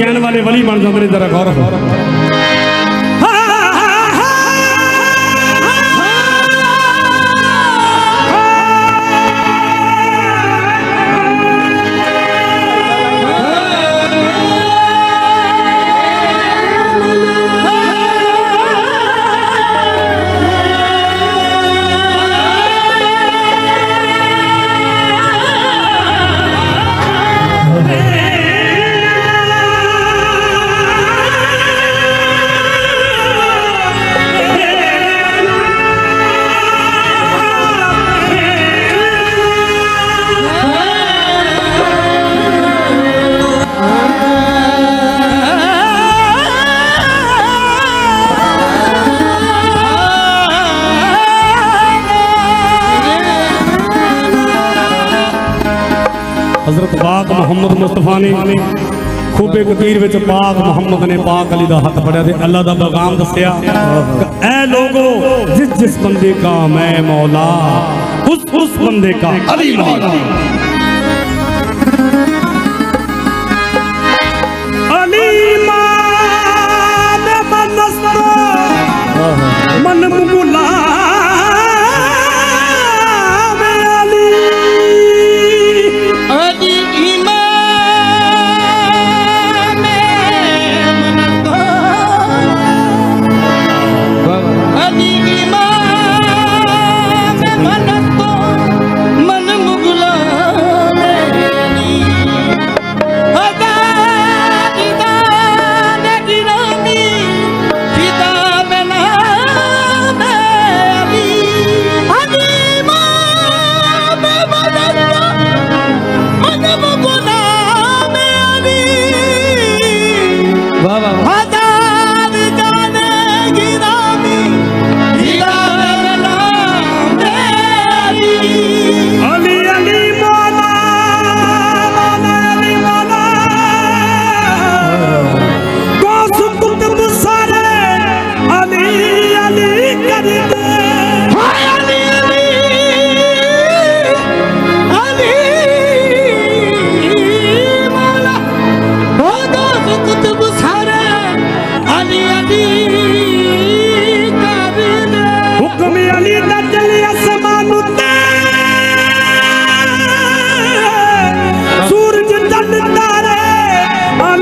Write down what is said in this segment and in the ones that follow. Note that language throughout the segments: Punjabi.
ਕਹਿਣ ਵਾਲੇ ਵਲੀ ਬਣ ਜਾਂਦੇ ਨੇ ਜਰਾ ਗੌਰ ਖੂਬੇ ਕਤੀਰ ਵਿੱਚ ਪਾਕ ਮੁਹੰਮਦ ਨੇ ਪਾਕ ਅਲੀ ਦਾ ਹੱਥ ਫੜਿਆ ਤੇ ਅੱਲਾ ਦਾ ਪੈਗਾਮ ਦੱਸਿਆ ਕਿ ਐ ਲੋਗੋ, ਜਿਸ ਜਿਸ ਬੰਦੇ ਕਾ ਮੈਂ ਮੌਲਾ, ਉਸ ਉਸ ਬੰਦੇ ਕਾ ਅਲੀ ਮੌਲਾ। ਅਲੀ ਮਾਨ, ਮਨ ਮੁਗਲਾ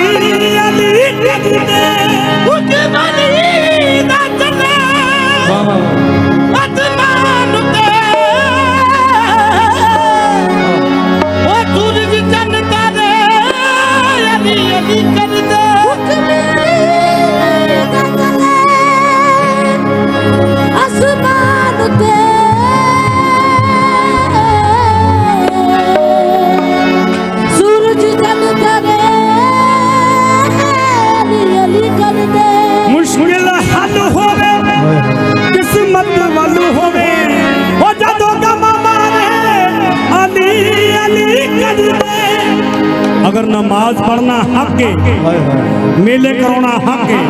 ਅਲੀ ਅਲੀ ਕਰਦੇ વાહ اگر نماز پڑھنا حق ہے۔ میلے کرونا حق ہے۔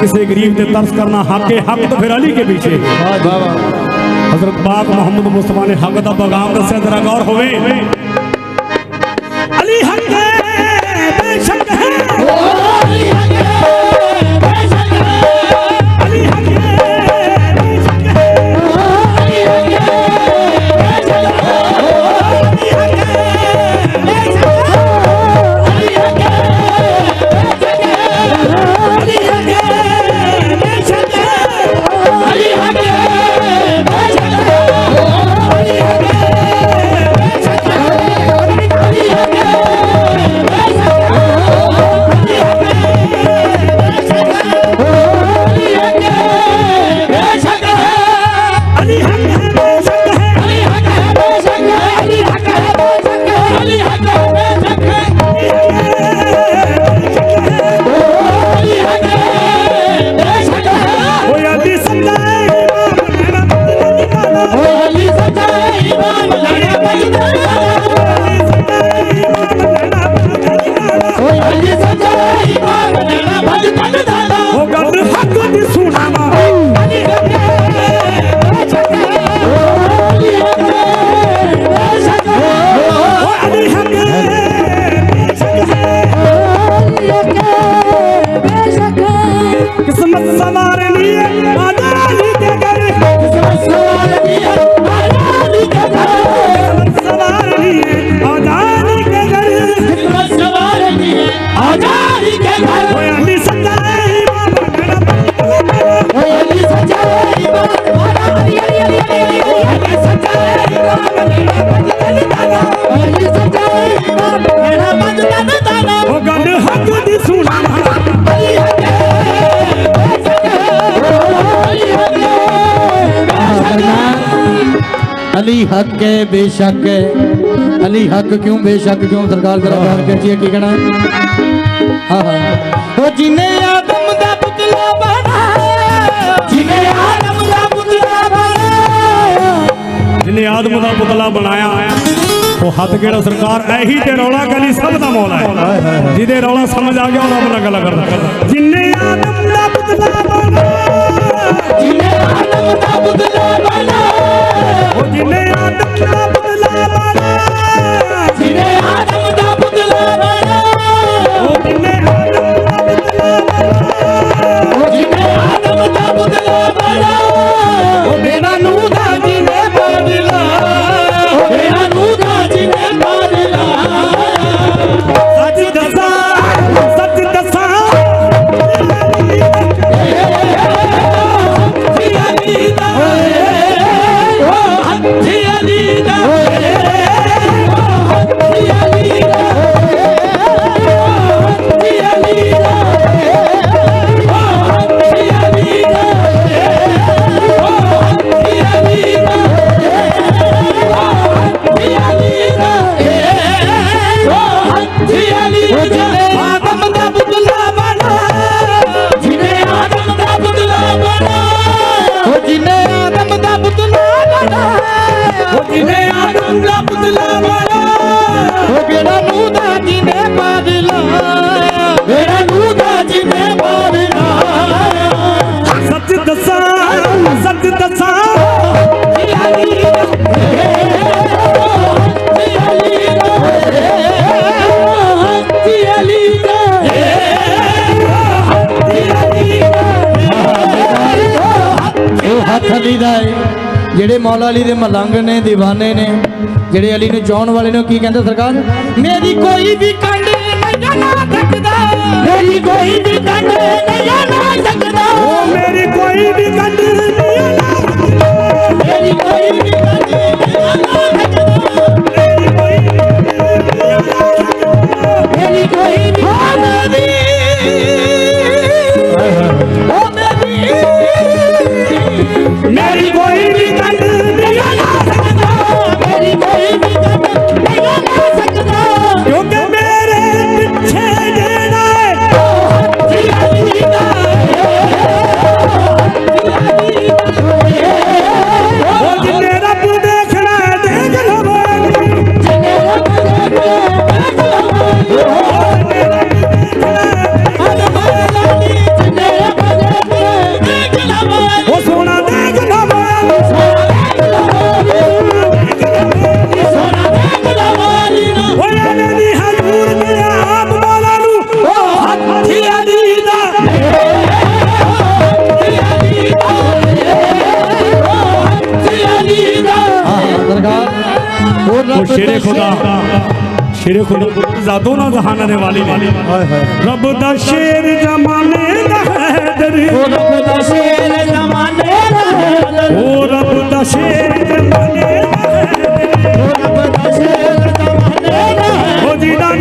کسی غریب تے ترس کرنا حق ہے حق تو پھر علی کے پیچھے۔ حضرت پاک محمد مصطفیٰ نے حق دا پیغام دسیا ذرا غور ہوئے۔ ਅਲੀ ਹੱਕ ਹੈ, ਬੇਸ਼ੱਕ ਹੈ। ਅਲੀ ਹੱਕ ਕਿਉਂ, ਬੇਸ਼ੱਕ ਕਿਉਂ? ਸਰਕਾਰ ਜਰਾ ਬਿਆਨ ਕਰਦੀ ਕੀ ਕਹਿਣਾ? ਹਾਂ ਹਾਂ। ਉਹ ਜਿਨੇ ਆਦਮ ਦਾ ਪੁਤਲਾ ਬਣਾ, ਜਿਨੇ ਆਦਮ ਦਾ ਪੁਤਲਾ ਬਣਾ। ਜਿਨੇ ਆਦਮ ਦਾ ਪੁਤਲਾ ਬਣਾਇਆ। ਉਹ ਹੱਥ ਕਿਹੜਾ ਸਰਕਾਰ ਐਹੀ ਤੇ ਰੌਲਾ ਕਲੀ ਸਭ ਦਾ ਮੌਲਾ ਹੈ। ਜਿਹਦੇ ਰੌਲਾ ਸਮਝ ਆ ਗਿਆ ਉਹ ਰੱਬ ਨਾਲ ਗੱਲ ਕਰਦਾ ਜਿਨੇ ਆਦਮ ਦਾ ਪੁਤਲਾ ਬਣਾਇਆ ਜਿਨੇ ਆਦਮ ਦਾ ਪੁਤਲਾ ਹੱਥ ਅਲੀ ਦਾ ਹੈ ਜਿਹੜੇ ਮੌਲਾ ਅਲੀ ਦੇ ਮਲੰਗ ਨੇ دیਵਾਨੇ ਨੇ ਜਿਹੜੇ ਅਲੀ ਨੂੰ ਚਾਹਣ ਵਾਲੇ ਨੇ ਕੀ ਕਹਿੰਦੇ ਸਰਕਾਰ? ਮੇਰੀ ਕੋਈ ਵੀ ਕੰਡ ਨਹੀਂ ਨਾ ਸਕਦਾ। ਮੇਰੀ ਕੋਈ ਵੀ ਕੰਡ ਨਹੀਂ ਨਾ ਸਕਦਾ। ਉਹ ਮੇਰੀ ਕੋਈ ਵੀ ਕੰਡ ਨਹੀਂ ਨਾ ਮੇਰੀ ਕੋਈ ਵੀ ਕੰਡ ਨਹੀਂ ਨਾ ਸਕਦਾ। ਸ਼ੇਰੇ ਖੁਦਾ ਜ਼ਾਦੋ ਨਾ ਜਹਾਨਾਂ ਦੇ ਵਾਲੀ ਨੇ ਹਾਏ ਹਾਏ ਰੱਬ ਦਾ ਸ਼ੇਰ ਜ਼ਮਾਨੇ ਦਾ ਹੈਦਰ ਉਹ ਰੱਬ ਦਾ ਸ਼ੇਰ ਉਹ ਰੱਬ ਦਾ ਸ਼ੇਰ ਜ਼ਮਾਨੇ ਦਾ ਹੈਦਰ ਉਹ ਰੱਬ ਦਾ ਸ਼ੇਰ ਜ਼ਮਾਨੇ ਦਾ ਹੈ। ਉਹ ਜਿਹਦਾ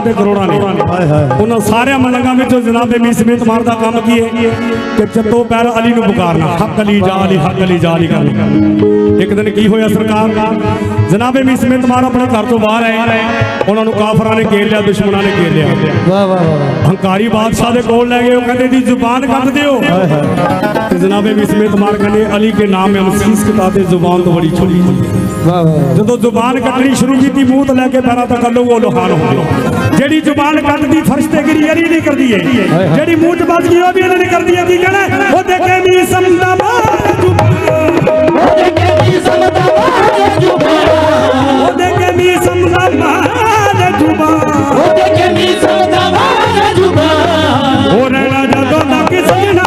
ਲੱਖਾਂ ਤੇ ਕਰੋੜਾਂ ਨੇ। ਉਹਨਾਂ ਸਾਰਿਆਂ ਮਲੰਗਾਂ ਵਿੱਚੋਂ ਜਨਾਬੇ ਮੀਸਮੇਤ ਮਾਰ ਦਾ ਕੰਮ ਕੀ ਹੈ? ਕਿ ਚੱਤੋ ਪੈਰ ਅਲੀ ਨੂੰ ਪੁਕਾਰਨਾ। ਹੱਕ ਅਲੀ ਜਾ ਅਲੀ ਹੱਕ ਅਲੀ ਜਾ ਅਲੀ ਕਰਨਾ। ਇੱਕ ਦਿਨ ਕੀ ਹੋਇਆ ਸਰਕਾਰ? ਜਨਾਬੇ ਮੀਸਮੇਤ ਮਾਰ ਆਪਣੇ ਘਰ ਤੋਂ ਬਾਹਰ ਆਏ। ਉਹਨਾਂ ਨੂੰ ਕਾਫਰਾਂ ਨੇ ਘੇਰ ਲਿਆ ਦੁਸ਼ਮਣਾਂ ਨੇ ਘੇਰ ਲਿਆ। ਵਾਹ ਵਾਹ ਵਾਹ ਹੰਕਾਰੀ ਬਾਦਸ਼ਾਹ ਦੇ ਕੋਲ ਲੈ ਗਏ। ਉਹ ਕਹਿੰਦੇ ਦੀ ਜ਼ੁਬਾਨ ਕੱਟ ਦਿਓ। ਤੇ ਜਨਾਬੇ ਮਿਸਮੇਤ ਮਾਰ ਕਹਿੰਦੇ ਅਲੀ ਕੇ ਨਾਮ ਹੈ ਮਸੀਸ ਕਿਤਾ ਤੇ ਜ਼ੁਬਾਨ ਤੋਂ ਬੜੀ ਛੋਟੀ ਵਾਹ ਵਾਹ ਜਦੋਂ ਜ਼ੁਬਾਨ ਕੱਟਣੀ ਸ਼ੁਰੂ ਕੀਤੀ ਮੂੰਹ ਤੋਂ ਲੈ ਕੇ ਪੈਰਾਂ ਤੱਕ ਲੋ ਉਹ ਲੋਹਾਨ ਹੋ ਗਈ ਜਿਹੜੀ ਜ਼ੁਬਾਨ ਕੱਢਦੀ ਫਰਸ਼ ਤੇ ਗਿਰੀ ਯਾਰੀ ਨਹੀਂ ਕਰਦੀ ਏ ਜਿਹੜੀ ਮੂੰਹ 'ਚ ਵੱਜ ਗਈ ਉਹ ਵੀ ਇਹਨਾਂ ਨੇ ਕਰਦੀ ਏ ਕੀ ਕਹਣਾ? ਉਹ ਦੇਖੇ ਮੀ ਸਮਦਾ ਮਾਰ ਜ਼ੁਬਾਨ ਉਹ ਦੇਖੇ ਮੀ ਸਮਦਾ ਮਾਰ ਜ਼ੁਬਾਨ। ਉਹ ਦੇਖੇ ਮੀ ਸਮਦਾ ਮਾਰ ਜ਼ੁਬਾਨ। ਉਹ ਦੇਖੇ ਮੀ ਸਮਦਾ ਮਾਰ ਜ਼ੁਬਾਨ ਉਹ ਰਹਿਣਾ ਜਦੋਂ ਤੱਕ ਸਮਝਣਾ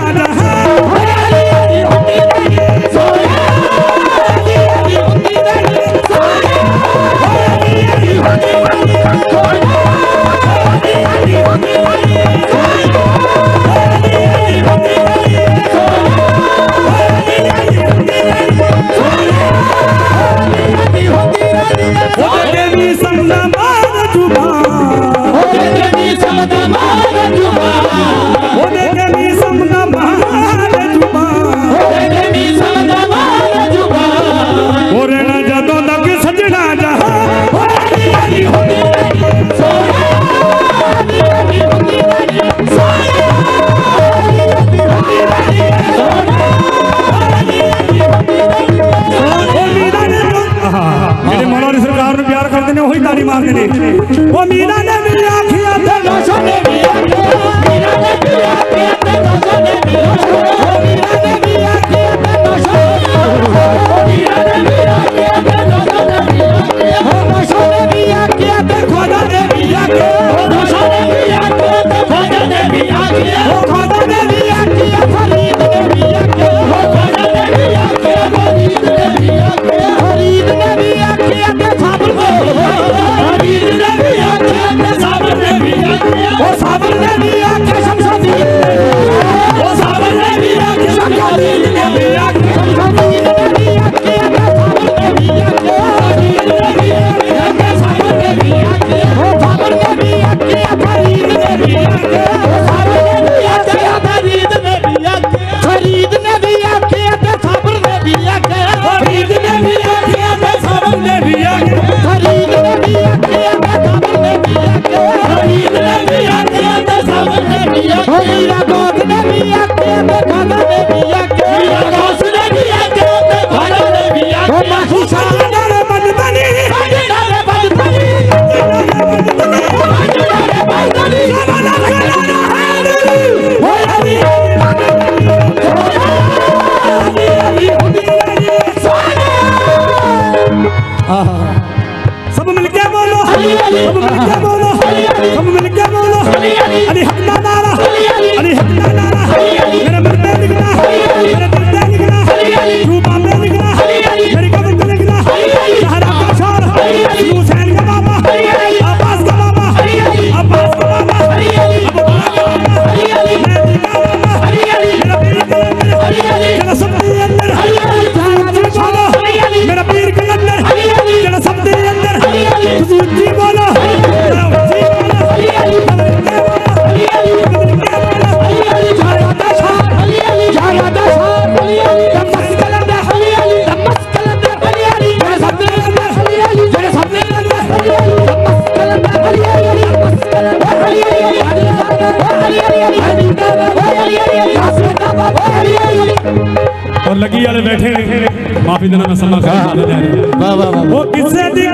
ਲੱਗੀ ਵਾਲੇ ਬੈਠੇ ਨੇ। ਮਾਫੀ ਦੇਣਾ ਮੈਂ ਸਮਾਂ ਖਾ ਲਿਆ ਵਾਹ ਵਾਹ ਵਾਹ। ਉਹ ਕਿਸੇ ਦੀ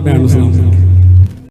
ਭੈਣ ਨੂੰ ਸੁਣਾਓ।